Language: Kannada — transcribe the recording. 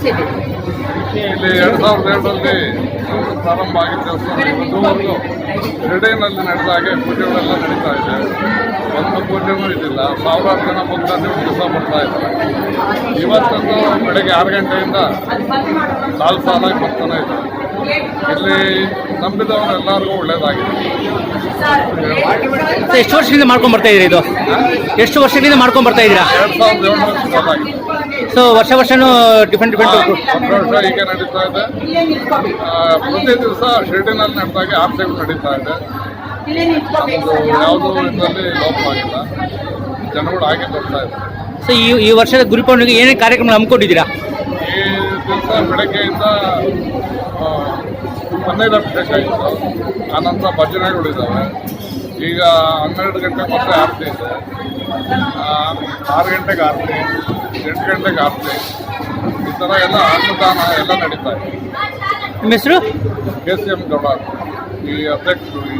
ಇಲ್ಲಿ ಎರಡ್ ಸಾವಿರದ ಎರಡರಲ್ಲಿ ಪ್ರಾರಂಭ ಆಗಿದ್ದ ದೇವಸ್ಥಾನ ಇದುವರೆಗೂ ಎರಡೇನಲ್ಲಿ ನಡೆದ ಹಾಗೆ ಪೂಜೆಗಳೆಲ್ಲ ನಡೀತಾ ಇದೆ. ಒಂದು ಪೂಜೆನೂ ಇದಿಲ್ಲ. ಸಾವಿರಾರು ಜನ ಬಂದ ದಿವಸ ಬರ್ತಾ ಇದ್ದಾರೆ. ಇವತ್ತಂದು ಬೆಳಗ್ಗೆ ಆರು ಗಂಟೆಯಿಂದ ನಾಲ್ಕು ಸಾಲಾಗಿ ಬರ್ತಾನೆ ಇದೆ ಇಲ್ಲಿ ನಂಬಿದವರೆಲ್ಲರಿಗೂ ಒಳ್ಳೇದಾಗಿದೆ. ಎಷ್ಟು ವರ್ಷದಿಂದ ಮಾಡ್ಕೊಂಡ್ ಬರ್ತಾ ಇದ್ದೀರಾ ಇದು? ಎಷ್ಟು ವರ್ಷದಿಂದ ಮಾಡ್ಕೊಂಡ್ ಬರ್ತಾ ಇದ್ದೀರಾ? ಎರಡ್ ಸಾವಿರದ ಏಳರಲ್ಲಿ ಶುರುವಾಗಿದೆ ಸೊ ವರ್ಷ ವರ್ಷನೂ ಡಿಫ್ರೆಂಟ್ ಡಿಫ್ರೆಂಟ್ ವರ್ಷ ಹೀಗೆ ನಡೀತಾ ಇದೆ. ಆ, ಪ್ರತಿ ದಿವಸ ಶಿರ್ಡಿನಲ್ಲಿ ಆರ್ಸೆಗಳು ನಡೀತಾ ಇದೆ. ನಮ್ಮದು ಯಾವುದೂ ಇದರಲ್ಲಿ ಲೋಪವಾಗಿಲ್ಲ ಜನಗಳು ಹಾಗೆ ಬರ್ತಾ ಇದ್ದಾರೆ. ಸೊ ಈ ಈ ವರ್ಷದ ಗುರು ಏನೇ ಕಾರ್ಯಕ್ರಮ ಹಮ್ಮಿಕೊಂಡಿದ್ದೀರಾ? ಈ ದಿವಸ ಬೆಳಗ್ಗೆಯಿಂದ ಹನ್ನೆರಡು ಗಂಟೆ ಅಭಿಷೇಕ ಇತ್ತು. ಆನಂತರ ಭಜನೆಗಳಿದ್ದಾವೆ. ಈಗ ಹನ್ನೆರಡು ಗಂಟೆ ಮತ್ತೆ ಆರತಿ ಇದೆ. ಆರು ಗಂಟೆಗೆ ಆರತಿ ಎಂಟು ಗಂಟೆಗೆ ಆರತಿ. ಈ ಥರ ಎಲ್ಲ ಅನ್ನದಾನ ಎಲ್ಲ ನಡೀತಾ ಇದೆ. ನಿಮ್ಮ ಹೆಸರು? ಕೆ ಸಿ ಎಂ ಗೌಡ ಈ ಅಧ್ಯಕ್ಷರು ಈ